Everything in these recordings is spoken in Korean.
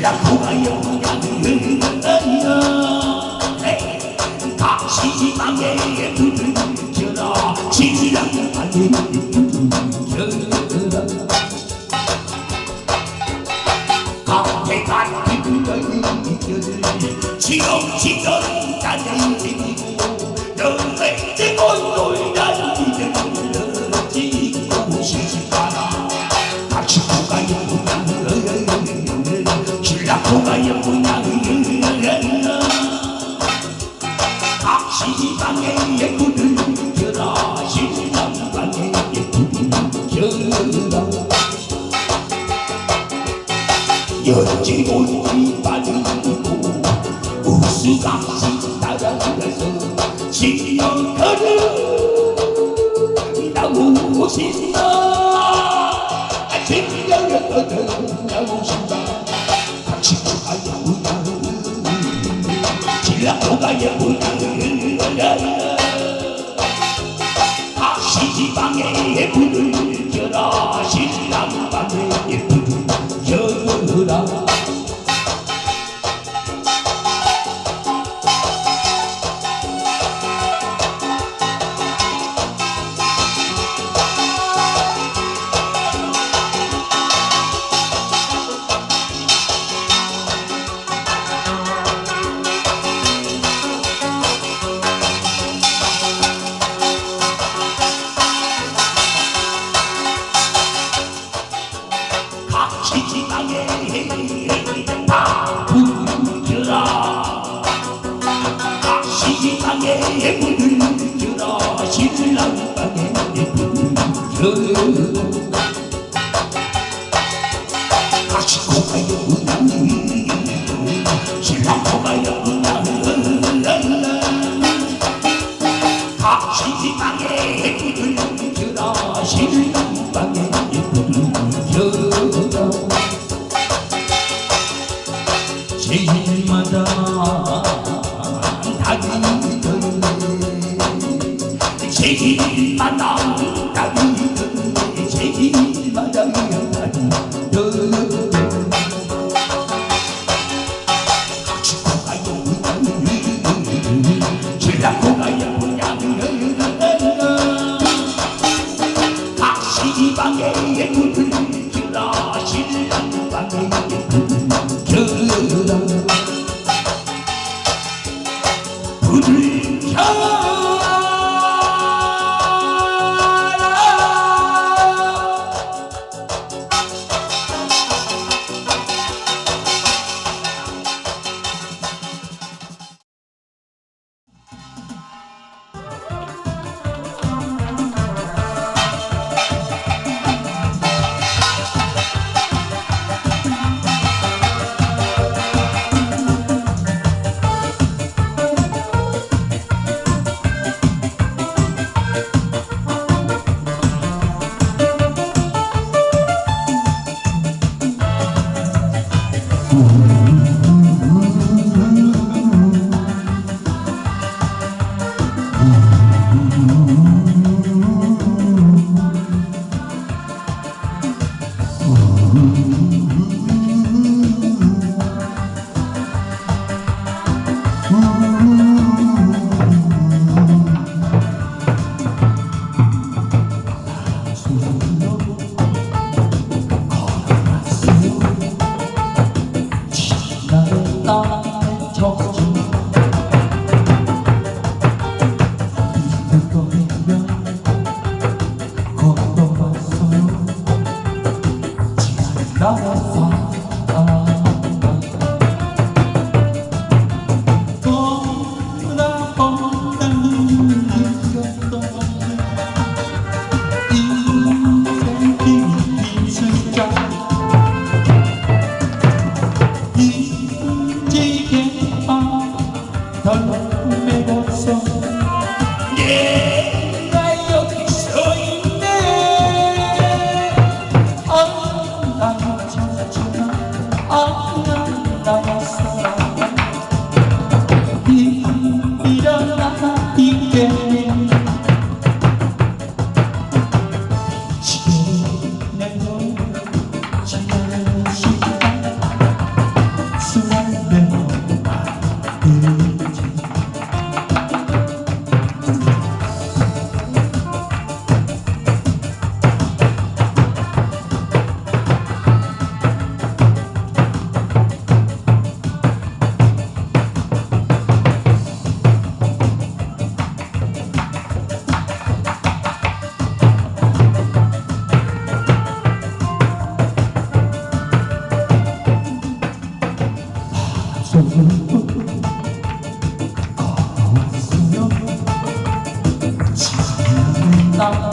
나포가요 받는 건가요 다 시시방에 부들겨라 시시랑 받는 아, 시작 따라라서 지연거든 나무 신다 지연거든 나무 신다 같이 가야 문다 길라고 가야 문다 다시 지방에 불을 켜라 신랑방에 Tiki-taka, some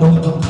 나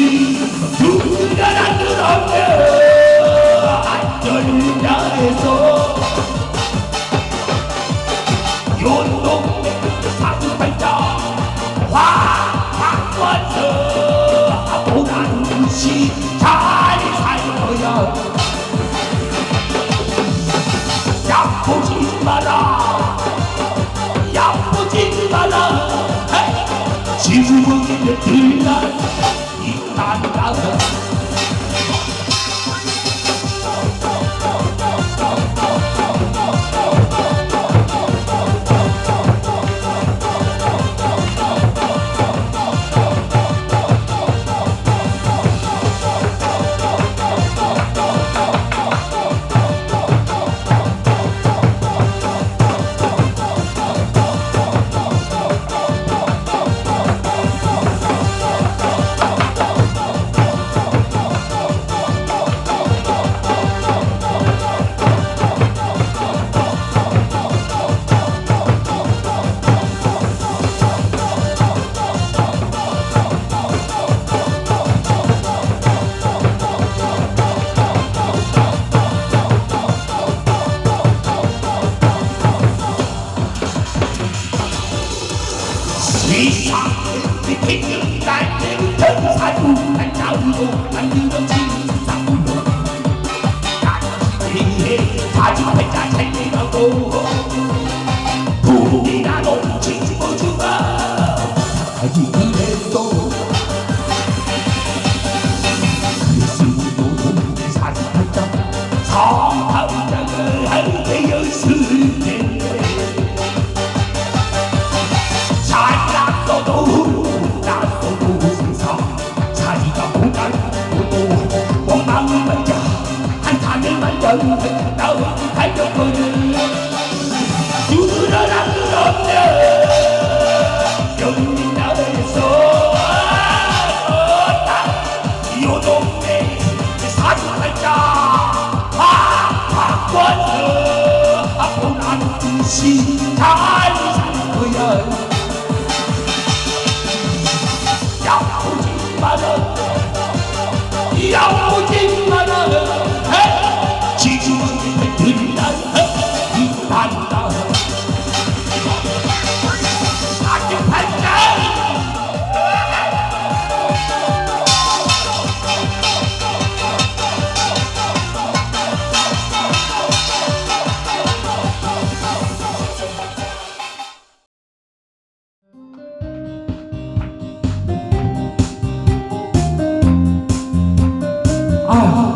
지 Oh 아.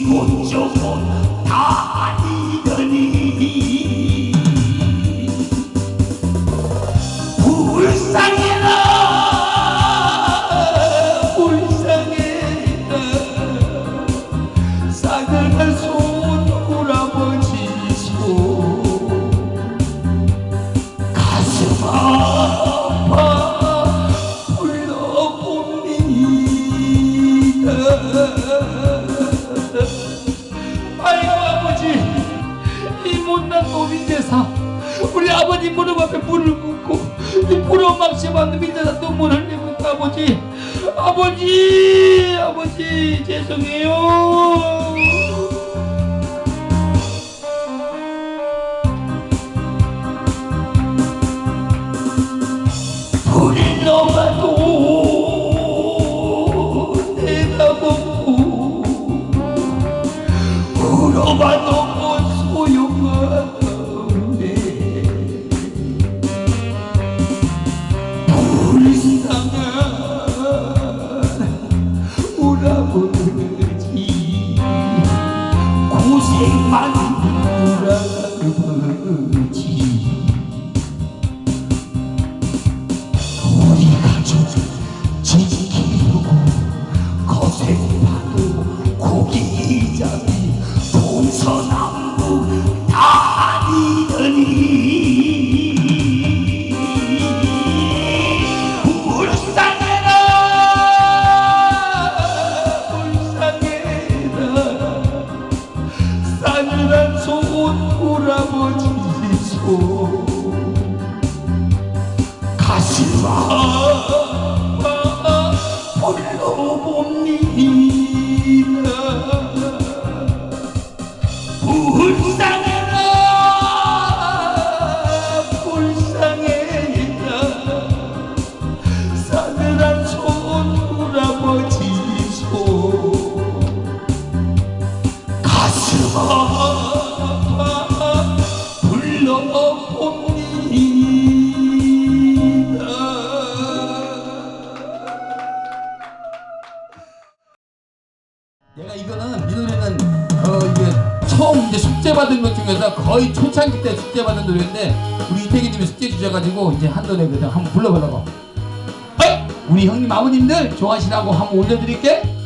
이곳저곳 다 눈물을 묻고 이 부러운 막심 받는 믿어서 눈물을 내고 있다 아버지. 아버지 아버지 죄송해요. no 아, 내가 이거는 민호이는 어 이게 처음 이제 숙제 받은 것 중에서 거의 초창기 때 숙제 받은 노래인데 우리 이태기님이 숙제 주셔가지고 이제 한 노래 그냥 한번 불러보려고 어이! 우리 형님 아버님들 좋아하시라고 한번 올려드릴게.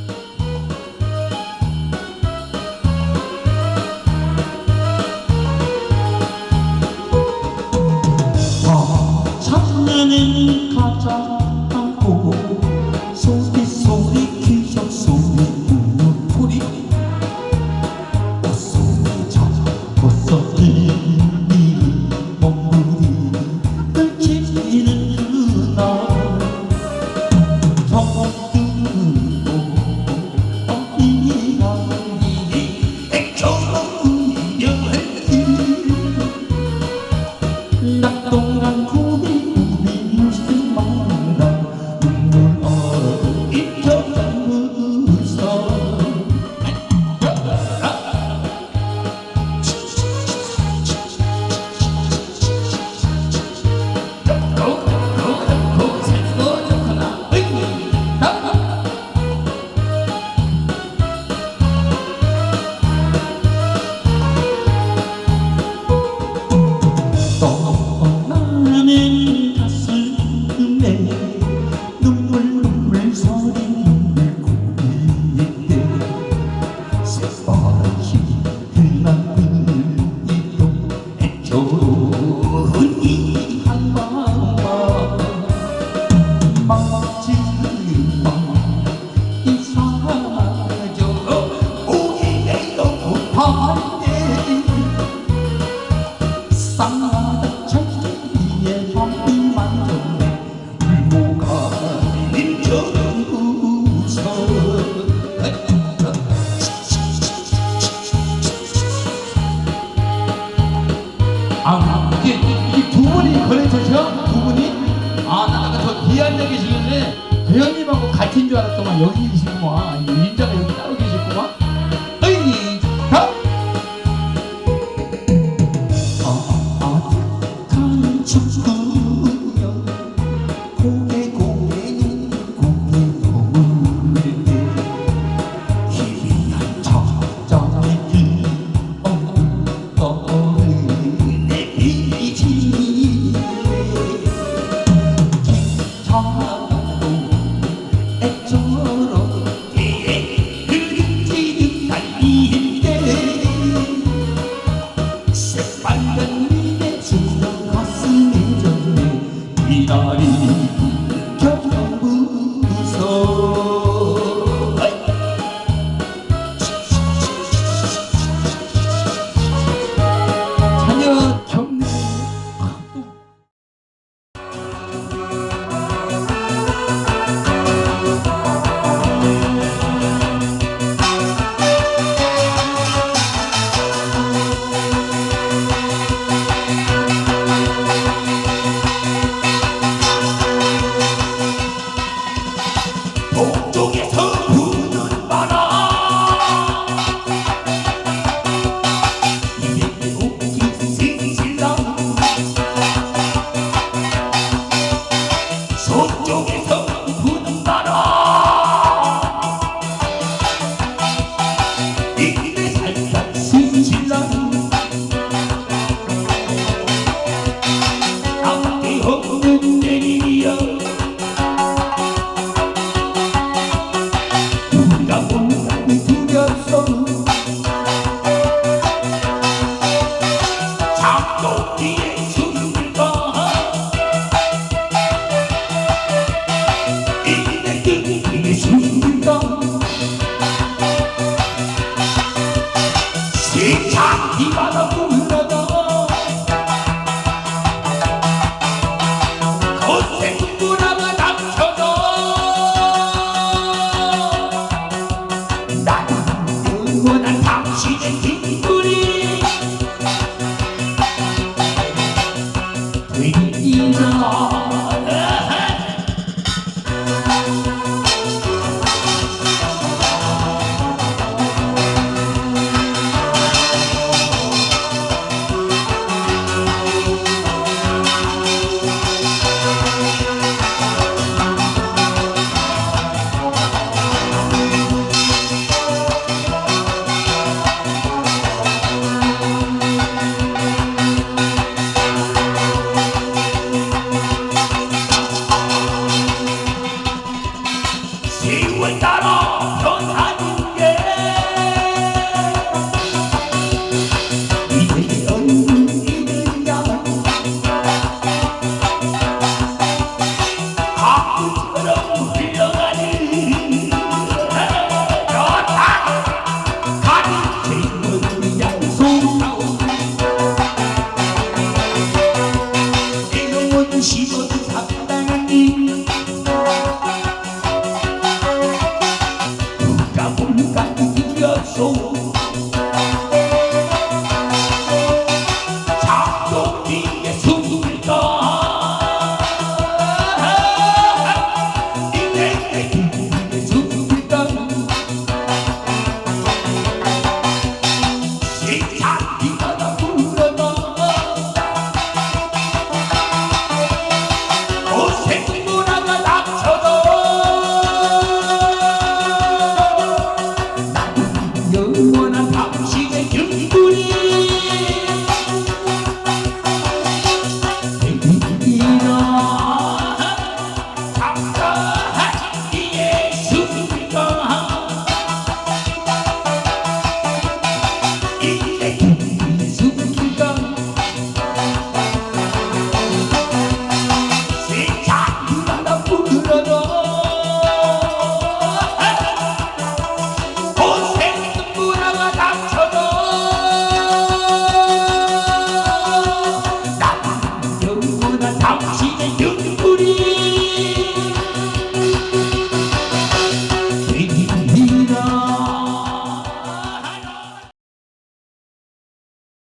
How she